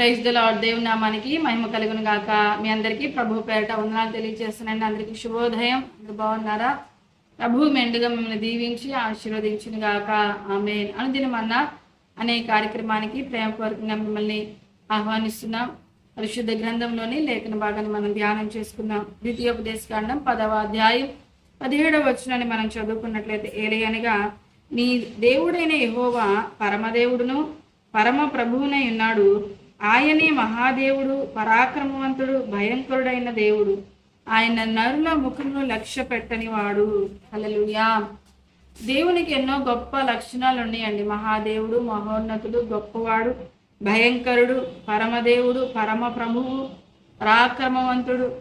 Praise the lord దేవుని నామానికి మహిమ కలుగును గాక. మీ అందరికీ ప్రభు పేరట వందనాలు తెలియజేస్తున్నాను అందరికీ శుభోదయం. అందరు బాగున్నారా? ప్రభు మెండుగా మిమ్మల్ని దీవించి ఆశీర్వదించిన గాక. ఆమె అనుదినమన్న అనే కార్యక్రమానికి ప్రేమపూర్వకంగా మిమ్మల్ని ఆహ్వానిస్తున్నాం. పరిశుద్ధ గ్రంథంలోని లేఖన భాగాన్ని మనం ధ్యానం చేసుకున్నాం ద్వితీయోపదేశ కాండం పదవ అధ్యాయం పదిహేడవ వచనాన్ని మనం చదువుకున్నట్లయితే ఏలయనగా నీ దేవుడైన యహోవా పరమదేవుడును పరమ ప్రభువునై ఉన్నాడు. ఆయనే మహాదేవుడు పరాక్రమవంతుడు భయంకరుడైన దేవుడు. ఆయన నరుల ముఖంలో లక్ష్య పెట్టని వాడు అలలుయా దేవునికి ఎన్నో గొప్ప లక్షణాలు ఉన్నాయండి. మహాదేవుడు మహోన్నతుడు గొప్పవాడు భయంకరుడు పరమదేవుడు పరమ ప్రభువు పరాక్రమవంతుడు.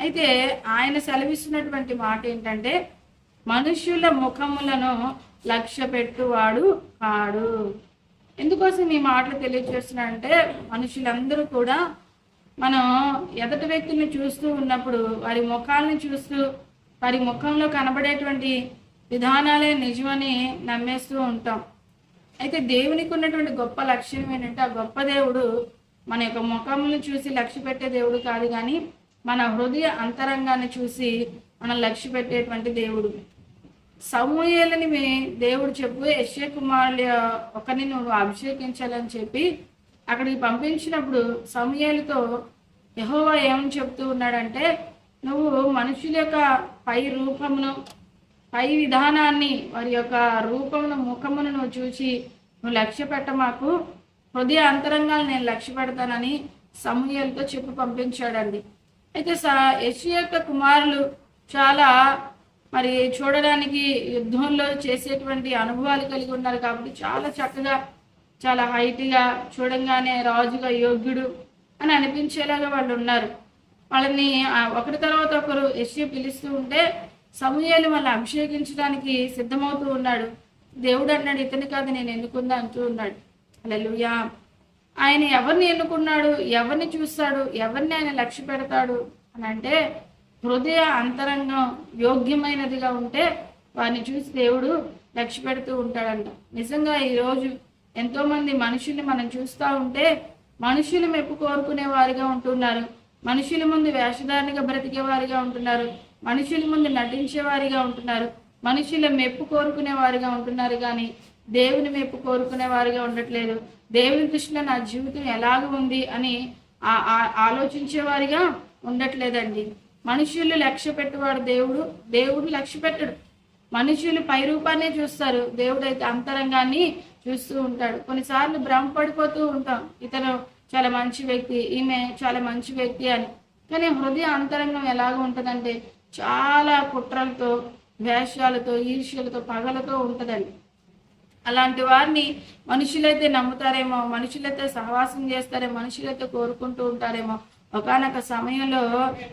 అయితే ఆయన సెలవిస్తున్నటువంటి మాట ఏంటంటే మనుష్యుల ముఖములను లక్ష్య పెట్టువాడు కాడు. ఎందుకోసం ఈ మాటలు తెలియజేస్తున్నానంటే మనుషులందరూ కూడా మనం ఎదటి వ్యక్తుల్ని చూస్తూ ఉన్నప్పుడు వారి ముఖాలను చూస్తూ వారి ముఖంలో కనబడేటువంటి విధానాలే నిజమని నమ్మేస్తూ ఉంటాం. అయితే దేవునికి ఉన్నటువంటి గొప్ప లక్ష్యం ఏంటంటే ఆ గొప్ప దేవుడు మన యొక్క ముఖంను చూసి లక్ష్య పెట్టే దేవుడు కాదు కానీ మన హృదయ అంతరంగాన్ని చూసి మనం లక్ష్య పెట్టేటువంటి దేవుడు. సమూహలని మీ దేవుడు చెప్పు యశ్వ కుమారుల ఒకరిని నువ్వు అభిషేకించాలని చెప్పి అక్కడికి పంపించినప్పుడు సమూహలతో యహోవా ఏమని చెప్తూ ఉన్నాడంటే నువ్వు మనుషుల యొక్క పై రూపమును పై విధానాన్ని వారి యొక్క రూపమును ముఖమును నువ్వు చూసి నువ్వు లక్ష్య పెట్టమాకు. హృదయ అంతరంగాలు నేను లక్ష్య పెడతానని సమూహలతో చెప్పి పంపించాడండి. అయితే స యశు యొక్క కుమారులు చాలా మరి చూడడానికి యుద్ధంలో చేసేటువంటి అనుభవాలు కలిగి ఉన్నారు కాబట్టి చాలా చక్కగా చాలా హైట్గా చూడంగానే రాజుగా యోగ్యుడు అని అనిపించేలాగా వాళ్ళు ఉన్నారు. వాళ్ళని ఒకరి తర్వాత ఒకరు యశ్య పిలుస్తూ ఉంటే సమూహాలు వాళ్ళని అభిషేకించడానికి సిద్ధమవుతూ ఉన్నాడు. దేవుడు అన్నాడు ఇతని కాదు నేను ఎన్నుకుందా? అంటూ ఉన్నాడు. అలలుయా ఆయన ఎవరిని ఎన్నుకున్నాడు? ఎవరిని చూస్తాడు? ఎవరిని ఆయన లక్ష్య పెడతాడు అని అంటే హృదయ అంతరంగం యోగ్యమైనదిగా ఉంటే వారిని చూసి దేవుడు లక్ష్య పెడుతూ ఉంటాడంట. నిజంగా ఈరోజు ఎంతోమంది మనుషుల్ని మనం చూస్తూ ఉంటే మనుషులు మెప్పు కోరుకునే వారిగా ఉంటున్నారు. మనుషుల ముందు వేషధారణగా బ్రతికే వారిగా ఉంటున్నారు. మనుషుల ముందు నటించే వారిగా ఉంటున్నారు. మనుషుల మెప్పు కోరుకునే వారిగా ఉంటున్నారు కానీ దేవుని మెప్పు కోరుకునే వారిగా ఉండట్లేదు. దేవుని దృష్టిలో నా జీవితం ఎలాగ ఉంది అని ఆలోచించే వారిగా ఉండట్లేదండి. మనుషులు లక్ష్య పెట్టువాడు దేవుడు దేవుడు లక్ష్య పెట్టడు. మనుషులు పై రూపాన్ని చూస్తారు. దేవుడు అయితే అంతరంగాన్ని చూస్తూ ఉంటాడు. కొన్నిసార్లు భ్రమపడిపోతూ ఉంటాం. ఇతను చాలా మంచి వ్యక్తి ఈమె చాలా మంచి వ్యక్తి అని. కానీ హృదయ అంతరంగం ఎలాగ ఉంటుందంటే చాలా కుట్రలతో వేషాలతో ఈర్ష్యలతో పగలతో ఉంటుందండి. అలాంటి వారిని మనుషులైతే నమ్ముతారేమో మనుషులైతే సహవాసం చేస్తారేమో మనుషులైతే కోరుకుంటూ ఉంటారేమో ఒకనొక సమయంలో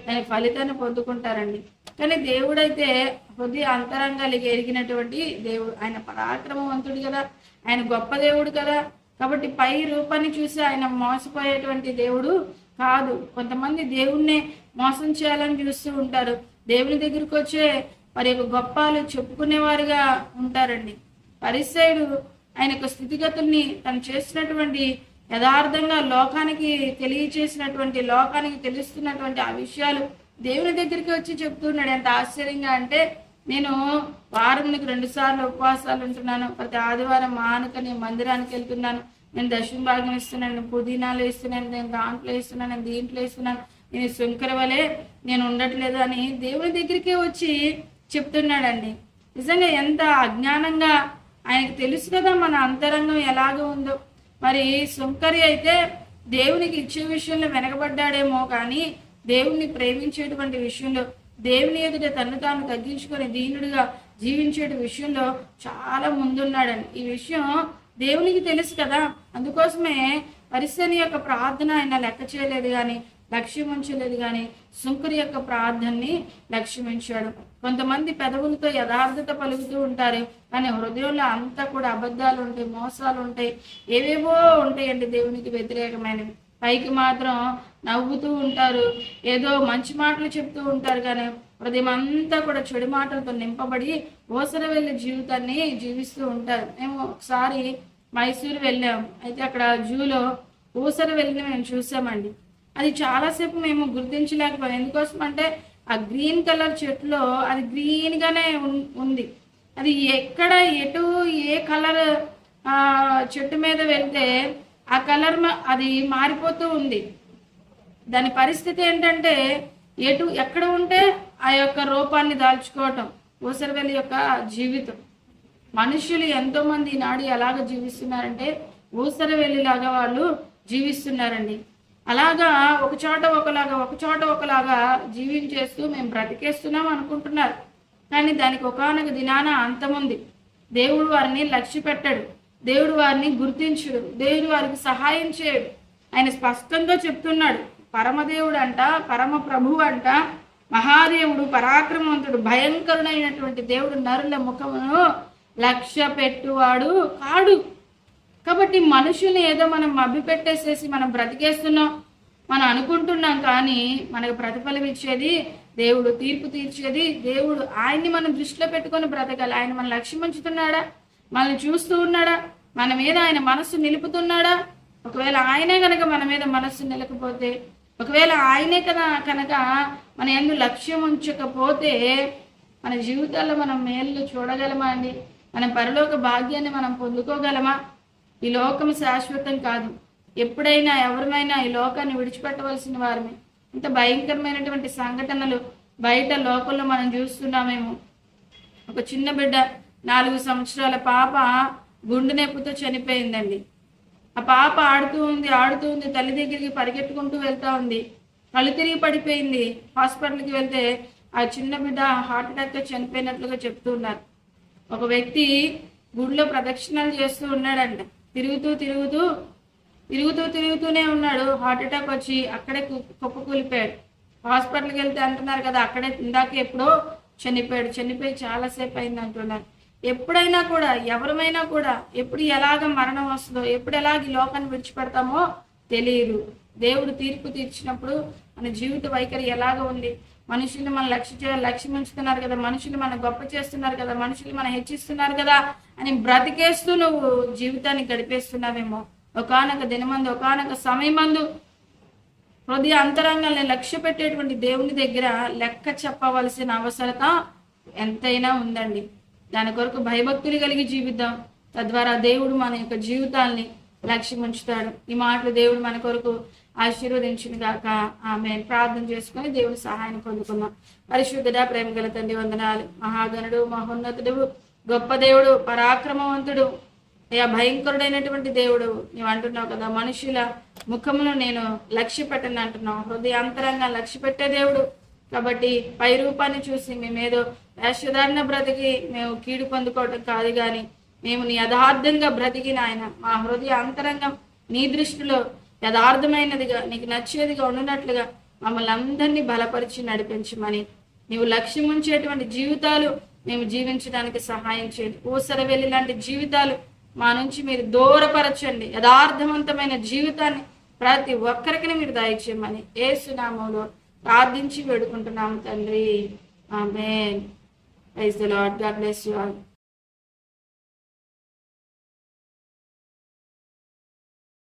దాని ఫలితాన్ని పొందుకుంటారండి. కానీ దేవుడైతే హృదయ అంతరంగాలకి ఎరిగినటువంటి దేవుడు. ఆయన పరాక్రమవంతుడు కదా. ఆయన గొప్ప దేవుడు కదా. కాబట్టి పై రూపాన్ని చూసి ఆయన మోసపోయేటువంటి దేవుడు కాదు. కొంతమంది దేవుణ్ణి మోసం చేయాలని చూస్తూ ఉంటారు. దేవుని దగ్గరికి వచ్చే వారి యొక్క గొప్పలు చెప్పుకునేవారుగా ఉంటారండి. పరిసైడు ఆయన యొక్క స్థితిగతుల్ని తను చేసినటువంటి యథార్థంగా లోకానికి తెలియచేసినటువంటి లోకానికి తెలుస్తున్నటువంటి ఆ విషయాలు దేవుని దగ్గరికి వచ్చి చెప్తున్నాడు ఎంత ఆశ్చర్యంగా అంటే నేను వారానికి రెండు సార్లు ఉపవాసాలు ఉంటున్నాను. ప్రతి ఆదివారం మానుకని మందిరానికి వెళ్తున్నాను. నేను దశమ భాగం ఇస్తున్నాను. నేను పుదీనాలు ఇస్తున్నాను నేను దాంట్లో ఇస్తున్నాను నేను దీంట్లో ఇస్తున్నాను నేను శంకర వలె నేను ఉండట్లేదు అని దేవుని దగ్గరికే వచ్చి చెప్తున్నాడండి. నిజంగా ఎంత అజ్ఞానంగా ఆయనకు తెలుసు కదా మన అంతరంగం ఎలాగ ఉందో. మరి సుంకరి అయితే దేవునికి ఇచ్చే విషయంలో వెనకబడ్డాడేమో కానీ దేవుణ్ణి ప్రేమించేటువంటి విషయంలో దేవుని ఎదుట తను తాను తగ్గించుకొని దీనుడిగా జీవించే విషయంలో చాలా ముందున్నాడని. ఈ విషయం దేవునికి తెలుసు కదా. అందుకోసమే పరిస్థితి యొక్క ప్రార్థన ఆయన లెక్క చేయలేదు కానీ లక్ష్యం ఉంచలేదు కానీ సుంకరి యొక్క ప్రార్థనని లక్ష్యమించాడు. కొంతమంది పెదవులతో యథార్థత పలుకుతూ ఉంటారు. కానీ హృదయంలో అంతా కూడా అబద్ధాలు ఉంటాయి మోసాలు ఉంటాయి. ఏవేవో ఉంటాయండి దేవునికి వ్యతిరేకమైనవి. పైకి మాత్రం నవ్వుతూ ఉంటారు. ఏదో మంచి మాటలు చెప్తూ ఉంటారు కానీ హృదయం అంతా కూడా చెడు మాటలతో నింపబడి ఓసర వెళ్ళే జీవితాన్ని జీవిస్తూ ఉంటారు. మేము ఒకసారి మైసూరు వెళ్ళాం. అయితే అక్కడ జూలో ఊసర వెళ్ళిన మేము చూసామండి. అది చాలాసేపు మేము గుర్తించలేకపోయాం. ఎందుకోసం అంటే ఆ గ్రీన్ కలర్ చెట్టులో అది గ్రీన్గానే ఉంది. అది ఎక్కడ ఎటు ఏ కలర్ చెట్టు మీద వెళ్తే ఆ కలర్ అది మారిపోతూ ఉంది. దాని పరిస్థితి ఏంటంటే ఎటు ఎక్కడ ఉంటే ఆ యొక్క రూపాన్ని దాల్చుకోవటం ఊసరవెల్లి యొక్క జీవితం. మనుషులు ఎంతోమంది ఈనాడు ఎలాగ జీవిస్తున్నారంటే ఊసరవెల్లిలాగా వాళ్ళు జీవిస్తున్నారండి. అలాగా ఒక చోట ఒకలాగా ఒక చోట ఒకలాగా జీవించేస్తూ మేము బ్రతికేస్తున్నాం అనుకుంటున్నారు. కానీ దానికి ఒకనొక దినాన అంతముంది దేవుడు వారిని లక్ష్య పెట్టాడు. దేవుడు వారిని గుర్తించుడు. దేవుడు వారికి సహాయం చేయడు. ఆయన స్పష్టంగా చెప్తున్నాడు. పరమదేవుడు అంట పరమ ప్రభువు అంట మహాదేవుడు పరాక్రమవంతుడు భయంకరుడైనటువంటి దేవుడు నరుల ముఖమును లక్ష్య పెట్టువాడు కాడు. కాబట్టి మనుషుల్ని ఏదో మనం మభ్యపెట్టేసేసి మనం బ్రతికేస్తున్నాం మనం అనుకుంటున్నాం కానీ మనకు ప్రతిఫలం ఇచ్చేది దేవుడు తీర్పు తీర్చేది దేవుడు. ఆయన్ని మనం దృష్టిలో పెట్టుకొని బ్రతకాలి. ఆయన మన లక్ష్యం ఉంచుతున్నాడా మనల్ని చూస్తూ ఉన్నాడా? మన మీద ఆయన మనస్సు నిలుపుతున్నాడా? ఒకవేళ ఆయనే కనుక మన మీద మనస్సు నిలకపోతే ఒకవేళ ఆయనే కదా కనుక మన ఎందు లక్ష్యం ఉంచకపోతే మన జీవితాల్లో మనం మేళ్ళు చూడగలమా అండి? మన పరలోక భాగ్యాన్ని మనం పొందుకోగలమా? ఈ లోకం శాశ్వతం కాదు. ఎప్పుడైనా ఎవరిమైనా ఈ లోకాన్ని విడిచిపెట్టవలసిన వారమే. ఇంత భయంకరమైనటువంటి సంఘటనలు బయట లోకంలో మనం చూస్తున్నామేమో. ఒక చిన్న బిడ్డ నాలుగు సంవత్సరాల పాప గుండె నొప్పితో చనిపోయిందండి. ఆ పాప ఆడుతూ ఉంది ఆడుతూ ఉంది తల్లి దగ్గరికి పరిగెట్టుకుంటూ వెళ్తా ఉంది. కళ్ళు తిరిగి పడిపోయింది. హాస్పిటల్కి వెళ్తే ఆ చిన్న బిడ్డ హార్ట్ అటాక్తో చనిపోయినట్లుగా చెప్తూ ఉన్నారు. ఒక వ్యక్తి గుడిలో ప్రదక్షిణాలు చేస్తూ ఉన్నాడంట. తిరుగుతూ తిరుగుతూ తిరుగుతూ తిరుగుతూనే ఉన్నాడు. హార్ట్ అటాక్ వచ్చి అక్కడే కుప్పకూలిపోయాడు హాస్పిటల్కి వెళ్తే అంటున్నారు కదా అక్కడే ఇందాక ఎప్పుడో చనిపోయాడు. చనిపోయి చాలాసేపు అయింది అంటున్నారు. ఎప్పుడైనా కూడా ఎవరమైనా కూడా ఎప్పుడు ఎలాగ మరణం వస్తుందో ఎప్పుడు ఎలాగ ఈ లోకాన్ని విడిచిపెడతామో తెలియదు. దేవుడు తీర్పు తీర్చినప్పుడు మన జీవిత వైఖరి ఎలాగ ఉంది? మనుషుల్ని మన లక్ష్య లక్ష్యం ఉంచుతున్నారు కదా మనుషులు మన గొప్ప చేస్తున్నారు కదా మనుషులు మన హెచ్చిస్తున్నారు కదా అని బ్రతికేస్తూ నువ్వు జీవితాన్ని గడిపేస్తున్నావేమో. ఒకనొక దినమందు ఒకనొక సమయమందు హృదయ అంతరంగాన్ని లక్ష్య పెట్టేటువంటి దేవుని దగ్గర లెక్క చెప్పవలసిన అవసరత ఎంతైనా ఉందండి. దాని కొరకు భయభక్తులు కలిగి జీవిద్దాం. తద్వారా దేవుడు మన యొక్క జీవితాల్ని లక్ష్యం ఉంచుతాడు. ఈ మాటలు దేవుడు మన కొరకు ఆశీర్వదించిన గాక ఆమె ప్రార్థన చేసుకుని దేవుడి సహాయం పొందుకున్నాం పరిశుద్ధుడా ప్రేమ గల తండ్రి వందనాలు. మహాగణుడు మహోన్నతుడు గొప్ప దేవుడు పరాక్రమవంతుడు అయ్యా భయంకరుడైనటువంటి దేవుడు. నువ్వు అంటున్నావు కదా మనుషుల ముఖమును నేను లక్ష్య పెట్టను అంటున్నావు. హృదయాంతరంగా లక్ష్య పెట్టే దేవుడు. కాబట్టి పై రూపాన్ని చూసి మేమేదో వేషధారణ బ్రతికి మేము కీడు పొందుకోవటం కాదు కానీ మేము నీ యథార్థంగా బ్రతికిన ఆయన. మా హృదయ అంతరంగం నీ దృష్టిలో యథార్థమైనదిగా నీకు నచ్చేదిగా ఉండినట్లుగా మమ్మల్ని అందరినీ బలపరిచి నడిపించమని. నీవు లక్ష్యం ఉంచేటువంటి జీవితాలు మేము జీవించడానికి సహాయం చేయండి. ఊసర వెళ్ళి లాంటి జీవితాలు మా నుంచి మీరు దూరపరచండి. యథార్థవంతమైన జీవితాన్ని ప్రతి ఒక్కరికి మీరు దయచేయమని ఏ సునామంలో ప్రార్థించి వేడుకుంటున్నాము తండ్రి. ఆమె praise the Lord God bless you all.